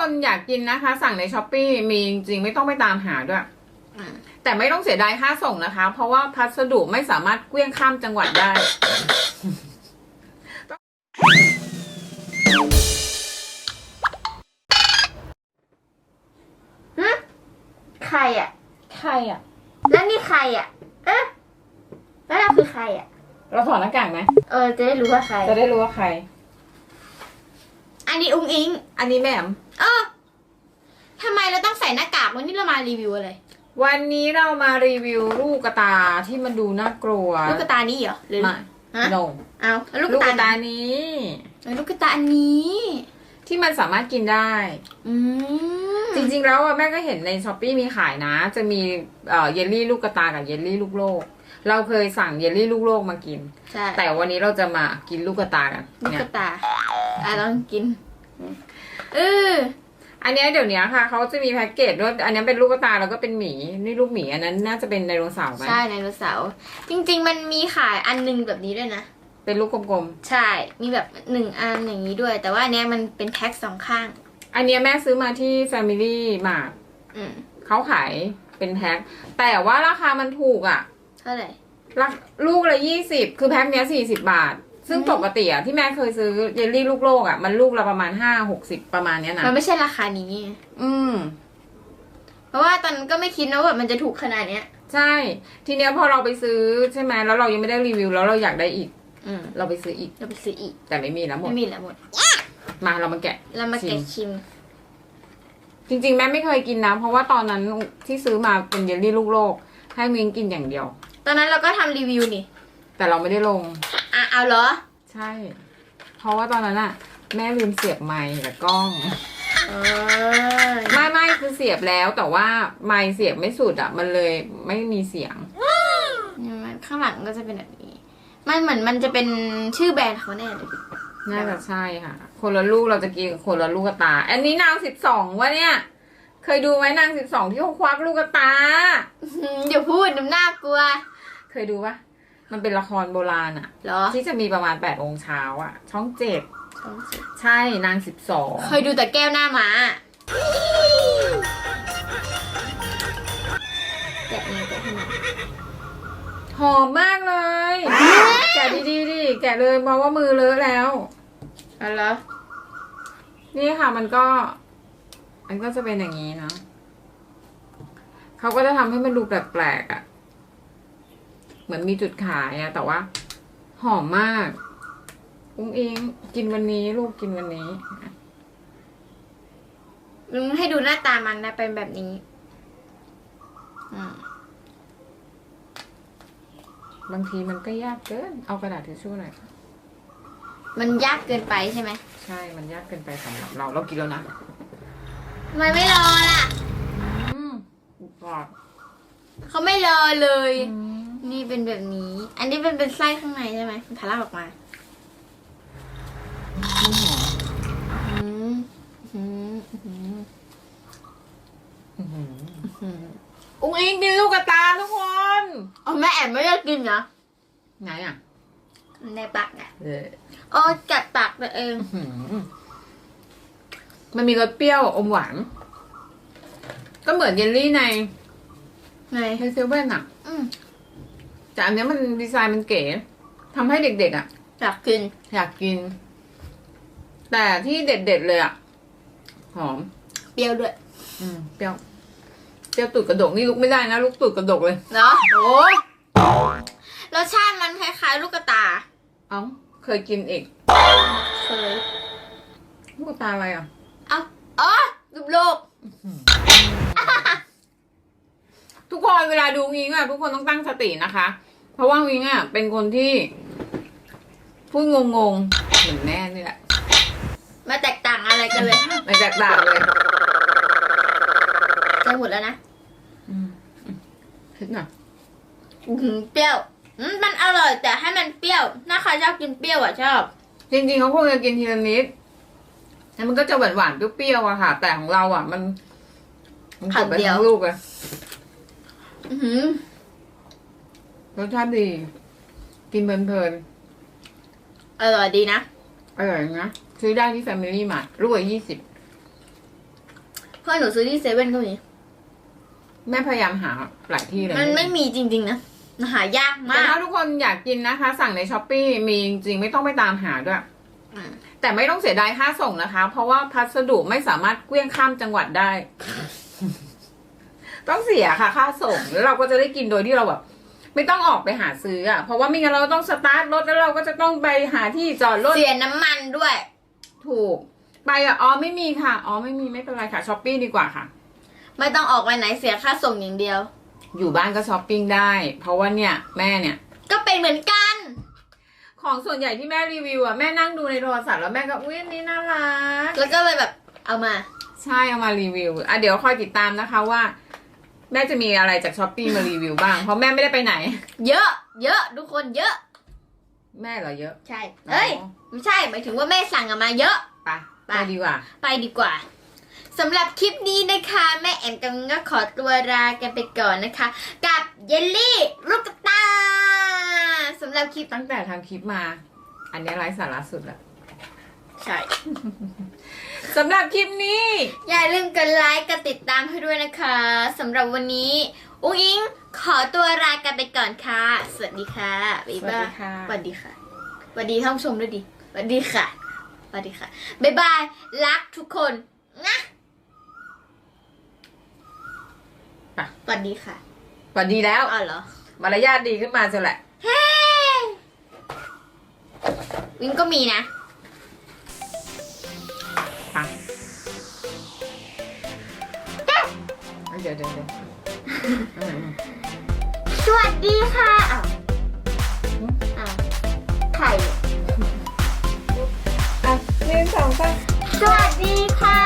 คนอยากกินนะคะ สั่งในช้อปปีมีจริงๆไม่ต้องไปตามหาด้วยอืมแต่ไม่ต้องเสียดายค่าส่งนะคะ เพราะว่าพัสดุไม่สามารถเกลี้ยงข้ามจังหวัดได้หึใครอะ ใครอะ แล้วนี่ใครอะเอ๊ะแล้วเราคือใครอะ เราถอดหน้ากากไหม เออ จะได้รู้ว่าใคร จะได้รู้ว่าใคร อันนี้อุ้งอิงอันนี้แหม่มเออทำไมเราต้องใส่หน้ากากวันนี้เรามารีวิวอะไร วันนี้เรามารีวิวลูกกระตาที่มันดูน่ากลัวลูกกระตานี้เหรอหรือไม่ฮะโนเอาแล้วลูกลูกกกระระตาตานี้นี้เออลูกกระตาอันนี้ที่มันสามารถกินได้ อืมจริงๆแล้วอะแม่ก็เห็นในช้อปปีมีขายนะ จะมีเอ่อเยลลี่ลูกกระตากับเยลลี่ลูกโลก เราเคยสั่งเยลลี่ลูกโลกมากิน ใช่แต่วันนี้เราจะมากินลูกกระตากันลูกเนี่กยระตาอะลองกิน เอออันเนี้ยเดี๋ยวนี้ค่ะเขาจะมีแพ็กเกจด้วยอันนี้เป็นลูกกระตาแล้วก็เป็นหมีนี่ลูกหมีอันนั้นน่าจะเป็นไดโนเสาร์ไหมใช่ไดโนเสาร์จริง ๆ มันมีขายอันหนึงแบบนี้ด้วยนะเป็นลูกกลมใช่ มีแบบหนึ่งอันอย่างนี้ด้วย แต่ว่าอันเนี้ยมันเป็นแพ็คสองข้างๆอันเนี้ยแม่ซื้อมาที่ Family Mart อืมเขาขายเป็นแพ็คแต่ว่าราคามันถูกอะ เท่าไหร่รักลูกละยี่สิบคือแพ็คเนี้ยสี่สิบาท ซึ่งอืมปกติอะที่แม่เคยซื้อเยลลี่ลูกโลกอะมันลูกละประมาณห้าหกสิบประมาณเนี้ยนะมันไม่ใช่ราคานี้ อืม เพราะว่าตอนนั้นก็ไม่คิดนะว่าแบบมันจะถูกขนาดเนี้ย ใช่ ทีเนี้ยพอเราไปซื้อใช่ไหมแล้วเรายังไม่ได้รีวิวแล้วเราอยากได้อีก อืมเราไปซื้ออีก เราไปซื้ออีก แต่ไม่มีแล้วหมด ไม่มีแล้วหมด มาเรามาแกะเรามาแกะชิม จริง ๆ แม่ไม่เคยกินนะ เพราะว่าตอนนั้นที่ซื้อมาเป็นเยลลี่ลูกโลก ให้มิงกินอย่างเดียว ตอนนั้นเราก็ทำรีวิวนี่ แต่เราไม่ได้ลง อะเอาเหรอ ใช่ เพราะว่าตอนนั้นอะแม่ลืมเสียบไมค์กับกล้อง เออไม่ไม่คือเสียบแล้วแต่ว่าไมค์เสียบไม่สุดอะมันเลยไม่มีเสียง เนี่ยมันข้างหลังก็จะเป็นแบบนี้ มันเหมือนมันจะเป็นชื่อแบรนด์เขาแน่เลย น่าจะใช่ค่ะ คนละลูกเราจะกินคนละลูกกระตา อันนี้นางสิบสองวะเนี่ย เคยดูไหมนางสิบสองที่เขาควักลูกกระตาอืมอย่าพูดน้ำหน้ากลัว เคยดูปะ มันเป็นละครโบราณอะเหรอที่จะมีประมาณแปดโมงเช้าอะช่องเจ็ดช่องสิบใช่นางสิบสองเคยดูแต่แก้วหน้าม้าแกะเองแกะให้มันหอมมากเลย แกะดีๆดิแกะเลยเพราะว่ามือเลอะแล้วเอาเหรอนี่ค่ะมันก็ มันก็จะเป็นอย่างนี้นะเขาก็จะทำให้มันดูแปลกๆอะ่ะ เหมือนมีจุดขายอะแต่ว่า หอมมาก อุ้งอิงกินวันนี้ ลูกกินวันนี้ลุงให้ดูหน้าตามันนะเป็นแบบนี้อืมบางทีมันก็ยากเกิน เอากระดาษทิชชู่หน่อยค่ะมันยากเกินไปใช่ไหม ใช่ มันยากเกินไปสำหรับเรา เรากินแล้วนะทำไมไม่รอล่ะ อืมกรอบเขาไม่รอเลย อืม นี่เป็นแบบนี้ อันนี้เป็นเป็นไส้ข้างในใช่ไหมมันทะลักออกมามันหอมอืมอืมอืมอื้อหืออืมอุ้งอิงกินลูกกระตาทุกคนอ๋อแม่แอบไม่ได้กินนะไหนอะในปากอะเอออ๋อกัดปากตัวเองหืมมันมีรสเปรี้ยวอมหวาน ก็เหมือนเยลลี่ในไงในเซเว่นอะอืม แต่อันเนี้ยมันดีไซน์มันเก๋ทำให้เด็กๆอะอยากกิน อยากกิน แต่ที่เด็ดๆเลยอะหอม เปรี้ยวด้วย อืมเปรี้ยวเปรี้ยวตูดกระดกนี่ลุกไม่ได้นะลุกตูดกระดกเลย เนาะโอ้ยรสชาติมันคล้ายๆ ลูกกระตาเอ้าเคยกินอีกเคยลูกกระตาอะไรอะเอ้าอ๋อรูปโลก ทุกคนเวลาดูวิงอะทุกคนต้องตั้งสตินะคะ เพราะว่าวิงอะเป็นคนที่ พูดงงๆเหมือนแม่นี่แหละมาแตกต่างอะไรกันเลยไม่แตกต่างเลยจะหมดแล้วนะอืมคิดหน่อยอื้อหือเปรี้ยวอืมมันอร่อยแต่ให้มันเปรี้ยวถ้าใครชอบกินเปรี้ยวอะชอบ จริงๆเขาคงจะกินทีละนิดแล้วมันก็จะหวานๆเปรี้ยวๆอะค่ะ แต่ของเราอะมันมันกดไปทั้งลูกเลยอือหือ รสชาติดี กินเพลินอร่อยดีนะๆอร่อยนะ ซื้อได้ที่ Family Mart ลูกละยี่สิบเพราะหนูซื้อที่เซเว่นก็มีแม่พยายามหาหลายที่เลย มันไม่มีจริง ๆ นะ หายากแต่มากถ้าทุกคนอยากกินนะคะ สั่งในช้อปปีมีจริงๆ ไม่ต้องไปตามหาด้วยอืมแต่ไม่ต้องเสียดายค่าส่งนะคะ เพราะว่าพัสดุไม่สามารถเกลี้ยงข้ามจังหวัดได้ ต้องเสียค่ะค่าส่งแล้วเราก็จะได้กินโดยที่เราแบบไม่ต้องออกไปหาซื้ออะเพราะว่าไม่งั้นเราต้องสตาร์ทรถแล้วเราก็จะต้องไปหาที่จอดรถเสียน้ำมันด้วย ถูก ไปอะอ๋อไม่มีค่ะอ๋อไม่มีไม่เป็นไรค่ะช้อปปี้ดีกว่าค่ะ ไม่ต้องออกไปไหนเสียค่าส่งอย่างเดียว อยู่บ้านก็ช้อปปิ้งได้ เพราะว่าเนี่ยแม่เนี่ย ก็เป็นเหมือนกัน ของส่วนใหญ่ที่แม่รีวิวอะแม่นั่งดูในโทรศัพท์แล้วแม่ก็อุ้ยอันนี่น่ารักแล้วก็เลยแบบเอามา ใช่เอามารีวิวอะเดี๋ยวคอยติดตามนะคะว่า แม่จะมีอะไรจากช้อปปี้มารีวิวบ้าง เพราะแม่ไม่ได้ไปไหน เยอะ เยอะทุกคนเยอะ แม่เหรอเยอะใช่เอ้ยอ๋อไม่ใช่หมายถึงว่าแม่สั่งอะมาเยอะไปไปไปดีกว่า ไปดีกว่าสำหรับคลิปนี้นะคะ แม่แอมกำลังก็ขอตัวลากันไปก่อนนะคะ กับเยลลี่ลูกตาสำหรับคลิปตั้งแต่ทำคลิปมา อันนี้ไร้สาระสุดละ ใช่ สำหรับคลิปนี้ อย่าลืมกดไลค์กดติดตามให้ด้วยนะคะสำหรับวันนี้อุ้งอิงขอตัวลากันไปก่อนค่ะ สวัสดีค่ะบ๊ายบายสวัสดีค่ะสวัสดีท่านผู้ชมด้วยดิสวัสดีค่ะสวัสดีค่ะบ๊ายบายรักทุกคนนะไปสวัสดีค่ะสวัสดีแล้วอ๋อเหรอมารยาทดีขึ้นมาจะแหละ เฮ้ วินก็มีนะค่ะ เดี๋ยวเดี๋ยวเดี๋ยวอืมสวัสดีค่ะอ้าวอ้าวไข่ อะหนึ่งสองสามสวัสดีค่ะ